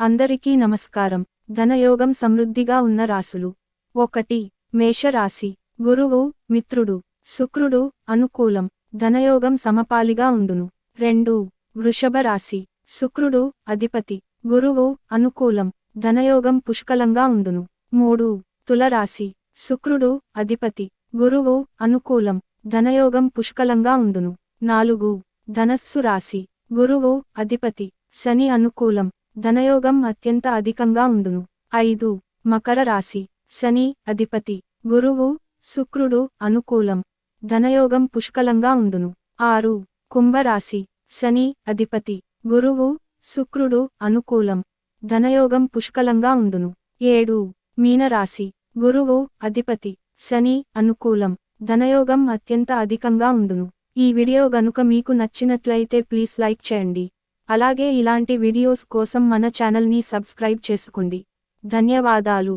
అందరికీ నమస్కారం. ధనయోగం సమృద్ధిగా ఉన్న రాసులు. ఒకటి మేషరాశి. గురువు మిత్రుడు. శుక్రుడు అనుకూలం. ధనయోగం సమపాలిగా ఉండును. రెండు వృషభ రాశి శుక్రుడు అధిపతి. గురువు అనుకూలం. ధనయోగం పుష్కలంగా ఉండును. మూడు తులరాశి. శుక్రుడు అధిపతి. గురువు అనుకూలం. ధనయోగం పుష్కలంగా ఉండును. నాలుగు ధనస్సు రాశి. గురువు అధిపతి. శని అనుకూలం. ధనయోగం అత్యంత అధికంగా ఉండును. ఐదు మకర రాశి. శని అధిపతి. గురువు శుక్రుడు అనుకూలం. ధనయోగం పుష్కలంగా ఉండును. ఆరు కుంభరాశి. శని అధిపతి. గురువు శుక్రుడు అనుకూలం. ధనయోగం పుష్కలంగా ఉండును. ఏడు మీనరాశి. గురువు అధిపతి. శని అనుకూలం. ధనయోగం అత్యంత అధికంగా ఉండును. ఈ వీడియో గనుక మీకు నచ్చినట్లయితే ప్లీజ్ లైక్ చేయండి. అలాగే ఇలాంటి వీడియోస్ కోసం మన ఛానల్ని సబ్స్క్రైబ్ చేసుకోండి. ధన్యవాదాలు.